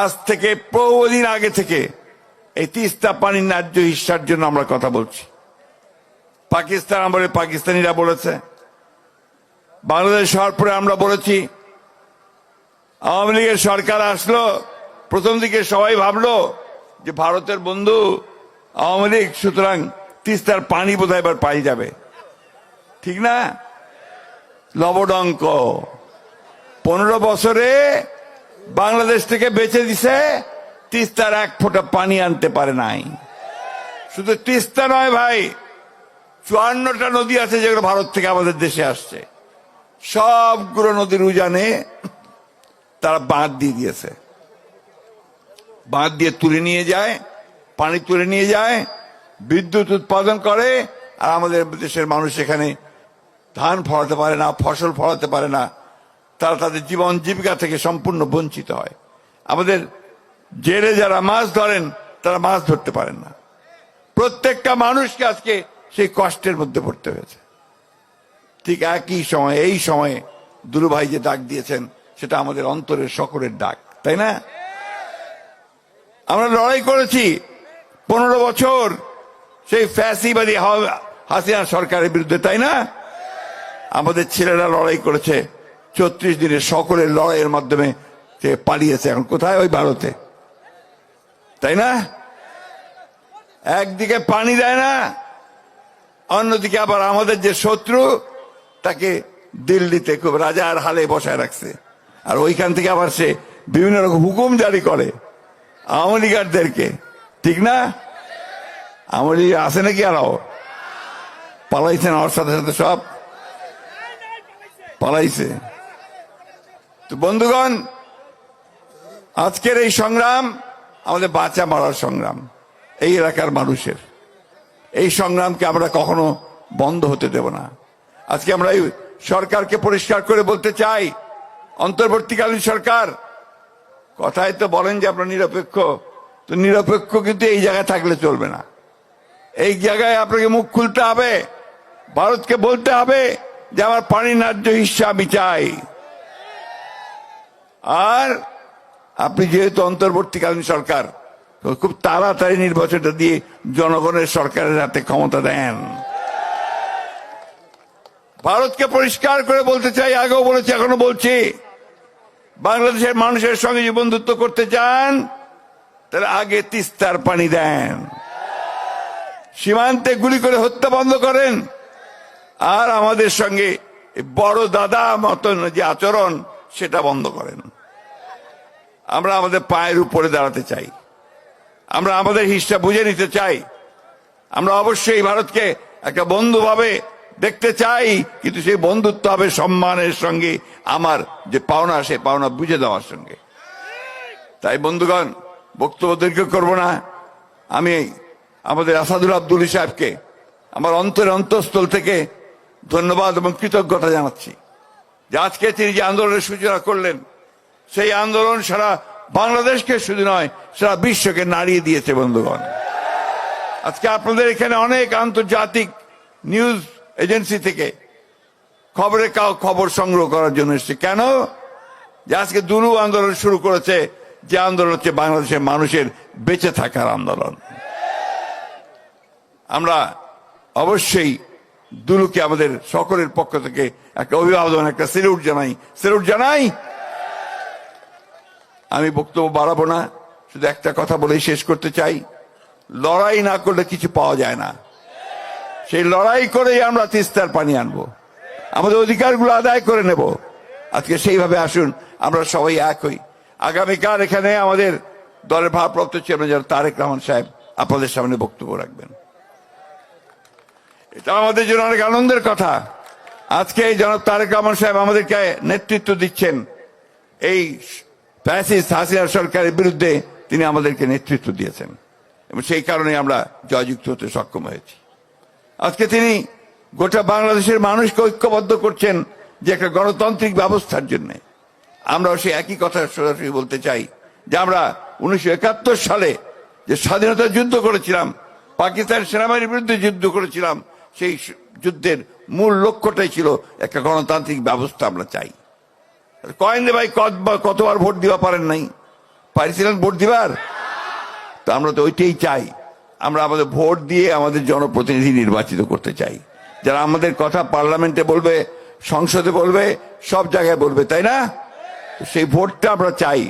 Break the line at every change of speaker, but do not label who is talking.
আজ থেকে বহুদিন আগে থেকে এই তিস্তা পানির ন্যায্য হিসার জন্য আমরা কথা বলছি। পাকিস্তান আমলে পাকিস্তানিরা বলেছে। বাংলাদেশ হওয়ার পরে আমরা বলেছি, আওয়ামী লীগের সরকার আসলো, প্রথম দিকে সবাই ভাবলো যে ভারতের বন্ধু আওয়ামী লীগ, সুতরাং তিস্তার পানি বোধহয় এবার পাই যাবে। ঠিক না? লবডঙ্ক। পনেরো বছরে বাংলাদেশ থেকে বেঁচে দিছে, তিস্তার এক ফোঁটা পানি আনতে পারে নাই। শুধু তিস্তা নয় ভাই, চুয়ান্নটা নদী আছে যেগুলো ভারত থেকে আমাদের দেশে আসছে। সবগুলো নদীর উজানে তারা বাঁধ দিয়ে দিয়েছে। বাঁধ দিয়ে তুলে নিয়ে যায়, পানি তুলে নিয়ে যায়, বিদ্যুৎ উৎপাদন করে, আর আমাদের দেশের মানুষ এখানে ধান ফলাতে পারে না, ফসল ফলাতে পারে না। তারা তাদের জীবন জীবিকা থেকে সম্পূর্ণ বঞ্চিত হয়। আমাদের জেলে যারা মাছ ধরেন, তারা মাছ ধরতে পারেন না। প্রত্যেকটা মানুষকে আজকে সেই কষ্টের মধ্যে পড়তে হয়েছে। ঠিক একই সময়, এই সময়ে দুলু ভাই যে ডাক দিয়েছেন, সেটা আমাদের অন্তরের সকলের ডাক, তাই না? আমরা লড়াই করেছি পনেরো বছর সেই ফ্যাসিবাদী হাসিনা সরকারের বিরুদ্ধে, তাই না? আমাদের ছেলেরা লড়াই করেছে চৌত্রিশ দিনের সকলের লড়াইয়ের মাধ্যমে সে পালিয়েছে এখন। কোথায়? ওই ভারতে। তাই না? একদিকে পানি দেয় না, অন্যদিকে আবার আমাদের যে শত্রু, তাকে দিল্লিতে খুব রাজার হালে বসায় রাখছে। আর ওইখান থেকে আবার সে বিভিন্ন রকম হুকুম জারি করে আওয়ামী লীগারদেরকে। ঠিক না? আওয়ামী লীগ আছে নাকি আরও পালাইছেন আমার সাথে সাথে সব? পালাইছে। তো বন্ধুগণ, আজকের এই সংগ্রাম আমাদের বাঁচা মারার সংগ্রাম, এই এলাকার মানুষের। এই সংগ্রামকে আমরা কখনো বন্ধ হতে দেব না। আজকে আমরা এই সরকারকে পরিষ্কার করে বলতে চাই, অন্তর্বর্তীকালীন সরকার, কথায় তো বলেন যে আপনার নিরপেক্ষ, তো নিরপেক্ষ কিন্তু এই জায়গায় থাকলে চলবে না। এই জায়গায় আপনাকে মুখ খুলতে হবে, ভারতকে বলতে হবে যে আমার পানি ন্যায্য হিসা আমি চাই। আর আপনি যেহেতু অন্তর্বর্তীকালীন সরকার খুব তাড়াতাড়ি নির্বাচনটা দিয়ে জনগণের সরকারের হাতে ক্ষমতা দেন। ভারতকে পরিষ্কার করে বলতে চাই, আগেও বলেছি, এখনও বলছি, বাংলাদেশের মানুষের সঙ্গে যে বন্ধুত্ব করতে চান, তাহলে আগে তিস্তার পানি দেন। সীমান্তে গুলি করে হত্যা বন্ধ করেন। আর আমাদের সঙ্গে বড় দাদা মতন যে আচরণ, সেটা বন্ধ করেন। আমরা আমাদের পায়ের উপরে দাঁড়াতে চাই। আমরা আমাদের হিসা বুঝে নিতে চাই। আমরা অবশ্যই ভারতকে একটা বন্ধু ভাবে দেখতে চাই, কিন্তু সেই বন্ধুত্ব হবে সম্মানের সঙ্গে, আমার যে পাওনা, সে পাওনা বুঝে দেওয়ার সঙ্গে। তাই বন্ধুগণ, বক্তব্য দীর্ঘ করব না। আমি আমাদের আসাদুল আব্দুল সাহেবকে আমার অন্তরের অন্তঃস্থল থেকে ধন্যবাদ এবং কৃতজ্ঞতা জানাচ্ছি। যে আজকে তিনি যে আন্দোলনের সূচনা করলেন সেই আন্দোলন সারা বাংলাদেশকে শুধু নয়, সারা বিশ্বকে নাড়িয়ে দিয়েছে বন্ধুগণ। আজকে আপনাদের এখানে অনেক আন্তর্জাতিক নিউজ এজেন্সি থেকে খবরে কাউ খবর সংগ্রহ করার জন্য এসছে। কেন? যে আজকে দুরু আন্দোলন শুরু করেছে, যে আন্দোলন হচ্ছে বাংলাদেশের মানুষের বেঁচে থাকার আন্দোলন। আমরা অবশ্যই দুলুকে আমাদের সকলের পক্ষ থেকে একটা অভিবাদন, একটা সেলুট জানাই। সেলুট জানাই আমি বক্তব্য বাড়াবো না, শুধু একটা কথা বলেই শেষ করতে চাই। লড়াই না করলে কিছু পাওয়া যায় না। সেই লড়াই করেই আমরা তিস্তার পানি আনব। আমাদের অধিকারগুলো আদায় করে নেব। আজকে সেইভাবে আসুন, আমরা সবাই এক হই। আগামীকাল এখানে আমাদের দলের ভারপ্রাপ্ত চেয়ারম্যান যারা তারেক রহমান সাহেব আপনাদের সামনে বক্তব্য রাখবেন। এটা আমাদের জন্য অনেক আনন্দের কথা। আজকে জনাব তারেক রহমান সাহেব আমাদেরকে নেতৃত্ব দিচ্ছেন। এই ফ্যাসিস্ট হাসিনা সরকারের বিরুদ্ধে তিনি আমাদেরকে নেতৃত্ব দিয়েছেন। এবং সেই কারণে আমরা জয়যুক্ত হতে সক্ষম হয়েছি। আজকে তিনি গোটা বাংলাদেশের মানুষকে ঐক্যবদ্ধ করছেন যে একটা গণতান্ত্রিক ব্যবস্থার জন্য। আমরাও সেই একই কথা সরাসরি বলতে চাই যে আমরা উনিশশো একাত্তর সালে যে স্বাধীনতা যুদ্ধ করেছিলাম, পাকিস্তান সেনাবাহিনীর বিরুদ্ধে যুদ্ধ করেছিলাম, সেই যুদ্ধের মূল লক্ষ্যটাই ছিল একটা গণতান্ত্রিক ব্যবস্থা আমরা চাই। কয়েন দে ভাই কতবার ভোট দিবা পারেন নাই? পারিছিলেন ভোট দিবার? তো আমরা তো ওইটাই চাই। আমরা আমাদের ভোট দিয়ে আমাদের জনপ্রতিনিধি নির্বাচিত করতে চাই। যারা আমাদের কথা পার্লামেন্টে বলবে, সংসদে বলবে, সব জায়গায় বলবে, তাই না? সেই ভোটটা আমরা চাই।